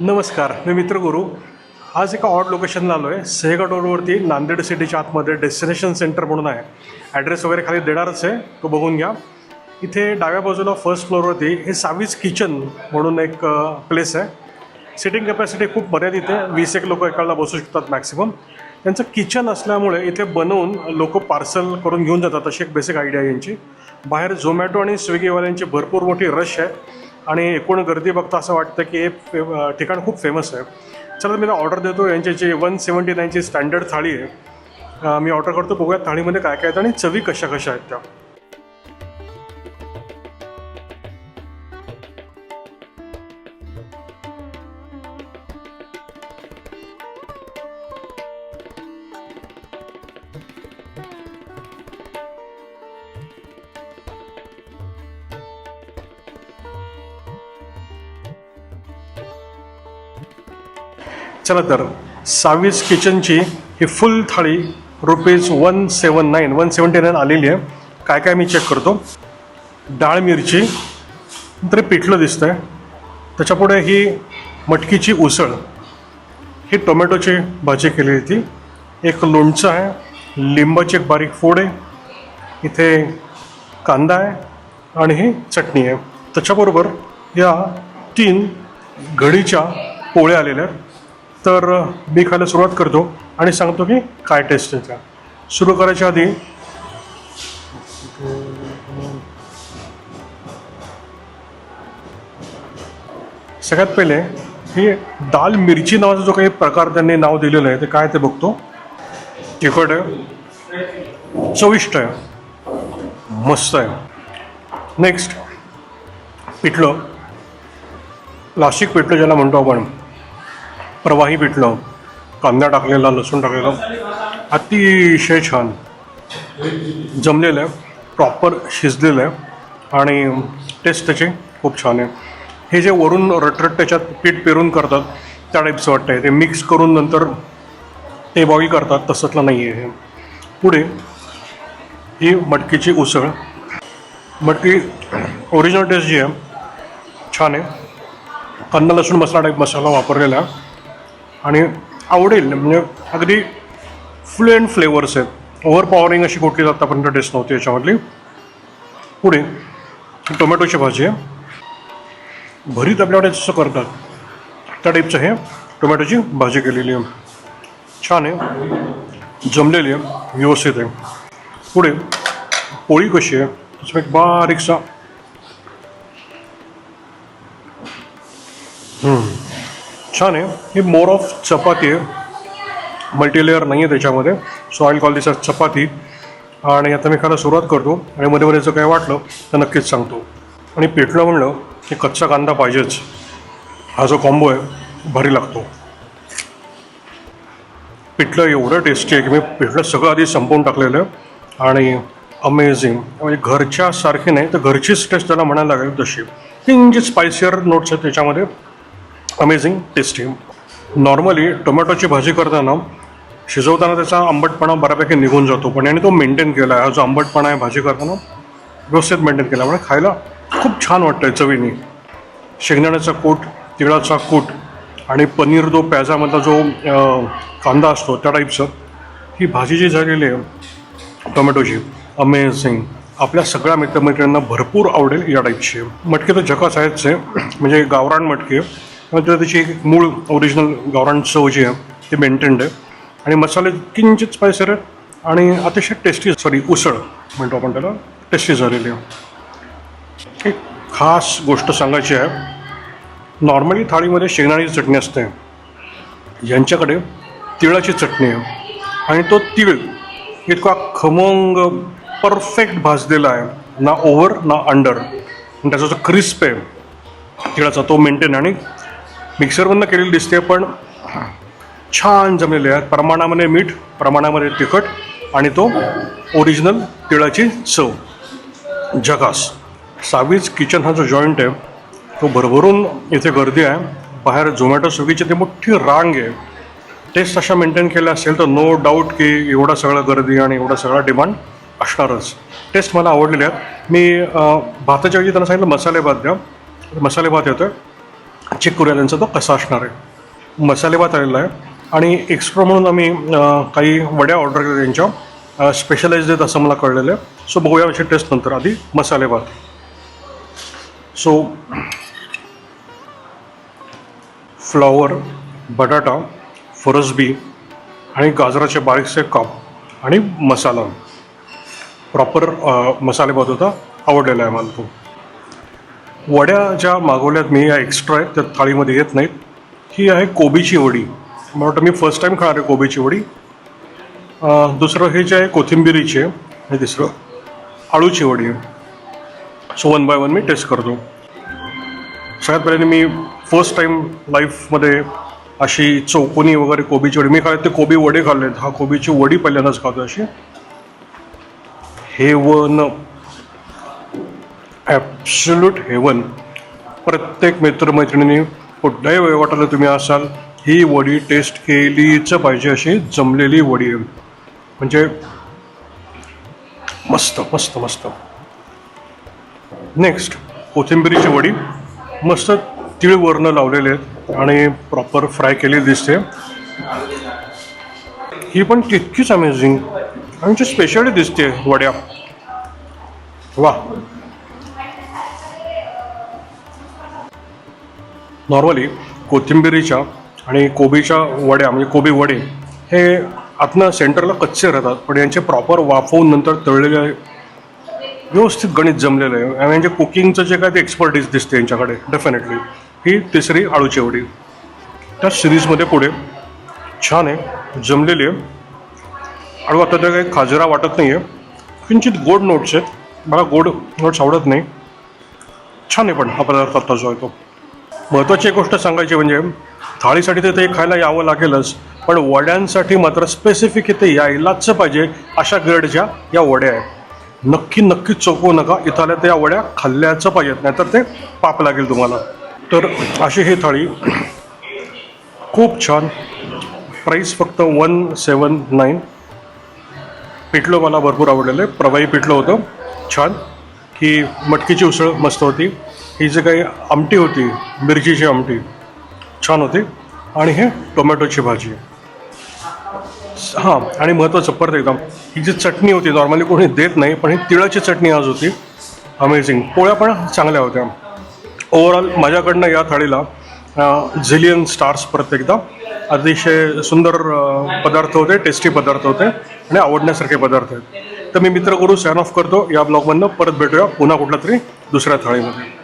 नमस्कार मी मित्र गुरु. आज एका ऑड लोकेशनला आलो आहे सेहगड रोडवरती नांदेड सिटीच्या आतमध्ये डेस्टिनेशन सेंटर म्हणून आहे. ॲड्रेस वगैरे खाली देणारच आहे तो बघून घ्या. इथे डाव्या बाजूला फर्स्ट फ्लोअरवरती हे सावीज किचन म्हणून एक प्लेस आहे. सिटिंग कॅपॅसिटी खूप मर्यादित आहे. वीस एक लोक एकाला बसू शकतात मॅक्सिमम त्यांचं किचन असल्यामुळे इथे बनवून लोक पार्सल करून घेऊन जातात अशी एक बेसिक आयडिया आहे यांची. बाहेर झोमॅटो आणि स्विगीवाल्यांची भरपूर मोठी रश आहे. आणि एकूण गर्दी बघता असं वाटतं की हे फे ठिकाण खूप फेमस आहे. चला मी ऑर्डर देतो. यांची जी वन सेवन्टी नाईनची स्टँडर्ड थाळी आहे मी ऑर्डर करतो. बघूया थाळीमध्ये काय काय आहेत आणि चवी कशा कशा आहेत त्या. चला तर सावीस किचनची ही फुल थाळी rupees one seven nine one seventy nine आलेली आहे. काय काय मी चेक करतो? डाळ मिरची तरी पिठलं दिसतं आहे त्याच्यापुढे ही मटकीची उसळ. ही टोमॅटोची भाजी केलेली ती. एक लोणचं आहे लिंबाची एक बारीक फोड आहे. इथे कांदा आहे आणि ही चटणी आहे. त्याच्याबरोबर या तीन घडीच्या पोळ्या आलेल्या आहेत. तर मी खायला सुरुवात करतो आणि सांगतो की काय टेस्ट आहे त्या सुरू करायच्या आधी सगळ्यात पहिले ही दाल मिरची नावाचा जो काही प्रकार त्यांनी नाव दिलेलं आहे ते काय ते बघतो. तिखट आहे चविष्ट आहे मस्त आहे. नेक्स्ट पिठलं. नाशिक पिठलं ज्याला म्हणतो आपण. प्रवाही भेटलं. कांदा टाकलेला लसूण टाकलेला. अतिशय छान. जमलेलं आहे. प्रॉपर शिजलेलं आहे. आणि टेस्ट त्याची खूप छान आहे. हे जे वरून रटरट त्याच्यात पीठ पेरून करतात त्या टाईपचं वाटतं आहे ते मिक्स करून नंतर ते बॉईल करतात. तसंतलं नाही आहे हे. पुढे ही मटकीची उसळ. मटकी ओरिजिनल टेस्ट जी आहे छान आहे. कांदा लसूण मसाला टाईप मसाला वापरलेला आहे. आणि आवडेल म्हणजे अगदी फ्लुएंट फ्लेवर्स आहेत ओव्हरपॉवरिंग अशी कुठलीच आत्तापर्यंत टेस्ट नव्हती याच्यामधली. पुढे टोमॅटोची भाजी आहे. भरीत आपल्याकडे जसं करतात त्या टाईपचं हे टोमॅटोची भाजी केलेली आहे. छान आहे. जमलेली आहे. व्यवस्थित आहे. पुढे पोळी कशी आहे? त्याचा एक बारीकसा छान आहे. ही मोर ऑफ चपाती आहे. मल्टीलेअर नाही आहे त्याच्यामध्ये. So I call this chapati. आणि आता मी खायला सुरुवात करतो. आणि मध्ये मध्ये जर काय वाटलं तर नक्कीच सांगतो. आणि पेटलं म्हणलं की कच्चा कांदा पाहिजेच. हा जो कॉम्बो आहे भारी लागतो. पिठलं एवढं टेस्टी आहे की मी पिठलं सगळं आधी संपवून टाकलेलं आहे. आणि अमेझिंग म्हणजे घरच्यासारखी नाही तर घरचीच टेस्ट त्याला म्हणायला लागेल तशी. किंचित स्पायसियर नोट्स आहेत त्याच्यामध्ये. अमेझिंग टेस्टी नॉर्मली टोमॅटोची भाजी करताना शिजवताना त्याचा आंबटपणा बऱ्यापैकी निघून जातो पण याने तो मेंटेन केला आहे. हा जो आंबटपणा आहे भाजी करताना व्यवस्थित मेंटेन केल्यामुळे खायला खूप छान वाटतं चवीने. शेंगदाण्याचा कूट तिळाचा कूट आणि पनीर जो प्याजामधला जो कांदा असतो त्या टाईपचं ही भाजी जी झालेली आहे टोमॅटोची अमेझिंग आपल्या सगळ्या मित्रमैत्रिणींना भरपूर आवडेल या टाईपची मटके तर झकास आहेतच आहे म्हणजे गावरान मटके आहे त्याची एक मूळ ओरिजिनल गावरान चव जी आहे ती मेंटेन्ड आहे. आणि मसाले किंचित स्पायसर आहेत आणि अतिशय टेस्टी सॉरी उसळ म्हणतो आपण त्याला. टेस्टी झालेली आहे. एक खास गोष्ट सांगायची आहे. नॉर्मली थाळीमध्ये शेंगदाण्याची चटणी असते. यांच्याकडे तिळाची चटणी आहे. आणि तो तिळ इतका खमंग परफेक्ट भाजलेला आहे. ना ओव्हर ना अंडर आणि त्याचा जो क्रिस्प आहे तिळाचा तो मेंटेन आणि मिक्सरमधनं केलेली दिसते पण छान जमलेले आहे प्रमाणामध्ये मीठ प्रमाणामध्ये तिखट आणि तो ओरिजिनल तिळाची चव. जगास. सावीज किचन हा जो जॉईंट आहे तो भरभरून इथे गर्दी आहे. बाहेर झोमॅटो स्विगीची ती मोठी रांग आहे. टेस्ट अशा मेंटेन केल्या असेल तर नो डाऊट की एवढा सगळा गर्दी आणि एवढा सगळा डिमांड असणारच. टेस्ट मला आवडलेली आहेत. मी भाताच्या ऐवजी त्यांना सांगितलं मसाले भात द्या. मसाले भात येतो आहे करूया त्यांचा तो कसा असणार आहे? मसाले भात आलेला आहे. आणि एक्स्ट्रा म्हणून आम्ही काही वड्या ऑर्डर केल्या त्यांच्या. स्पेशलाइज आहेत असं मला कळलेलं आहे. सो बघूया अशी टेस्ट नंतर आधी मसाले भात. सो फ्लॉवर बटाटा फरसबी आणि गाजराचे बारीकसे काप आणि मसाला. प्रॉपर मसाले भात होता. आवडलेला आहे मला तो. वड्या ज्या मागवल्यात मी या एक्स्ट्रा आहेत त्या थाळीमध्ये येत नाहीत. ही आहे कोबीची वडी. मला वाटतं मी फर्स्ट टाईम खाणार आहे कोबीची वडी. दुसरं हे जे आहे कोथिंबिरीची आहे आणि तिसरं आळूची वडी आहे. सो वन बाय वन मी टेस्ट करतो. सगळ्यात पहिल्यांदा मी फर्स्ट टाईम लाईफमध्ये अशी चौकोनी वगैरे कोबीची वडी मी काय ते कोबी वडे खाल्लेत. हा कोबीची वडी पहिल्यांदाच खातो अशी. हे वन ॲप्सुल्यूट हेवन प्रत्येक मित्रमैत्रिणींनी कुठल्याही वयोगटाला तुम्ही असाल ही वडी टेस्ट केलीच पाहिजे अशी जमलेली वडी आहे. म्हणजे मस्त मस्त मस्त. नेक्स्ट कोथिंबिरीची वडी. मस्त तीळ वर्ण लावलेले आहेत आणि प्रॉपर फ्राय केलेली दिसते. ही पण तितकीच अमेझिंग आणि स्पेशली दिसते वड्या. वा नॉर्मली कोथिंबिरीच्या आणि कोबीच्या वड्या म्हणजे कोबी वडे हे आतनं सेंटरला कच्चे राहतात पण यांचे प्रॉपर वाफवून नंतर तळलेले व्यवस्थित गणित जमलेलं आहे. आणि यांचे कुकिंगचं जे काय ते एक्सपर्टीज दिसते यांच्याकडे डेफिनेटली ही तिसरी आळूची वडी. त्या सिरीजमध्ये पुढे छान आहे जमलेली आहे. आळू आता त्या काही खाजरा वाटत नाही आहे किंचित गोड नोट्स आहेत. मला गोड नोट्स आवडत नाही. छान आहे पण हा पदार्थ आता जो आहे तो. महत्त्वाची गोष्ट सांगायची म्हणजे थाळीसाठी तर ते खायला यावं लागेलच पण वड्यांसाठी मात्र स्पेसिफिक इथे यायलाच पाहिजे अशा ग्रेडच्या या वड्या आहेत. नक्की नक्की चौकवू नका इथल्या त्या वड्या खाल्ल्याचं पाहिजेत नाहीतर ते पाप लागेल तुम्हाला. तर अशी ही थाळी. खूप छान. प्राईस फक्त वन सेवन नाईन पिठलं मला भरपूर आवडलेलं आहे. प्रवाही पिठलं होतं. छान. की मटकीची उसळ मस्त होती. ही जी काही आमटी होती मिरचीची आमटी छान होती. आणि हे टोमॅटोची भाजी. हां आणि महत्त्वाचं परत एकदम ही जी चटणी होती नॉर्मली कोणी देत नाही पण ही तिळाची चटणी आज होती. अमेझिंग पोळ्या पण चांगल्या होत्या. ओव्हरऑल माझ्याकडनं या थाळीला झिलियन स्टार्स परत एकदा. अतिशय सुंदर पदार्थ होते टेस्टी पदार्थ होते आणि आवडण्यासारखे पदार्थ आहेत. तर मी मित्र करू सॅन ऑफ करतो. या ब्लॉगमधनं परत भेटूया पुन्हा कुठल्या तरी दुसऱ्या थाळीमध्ये.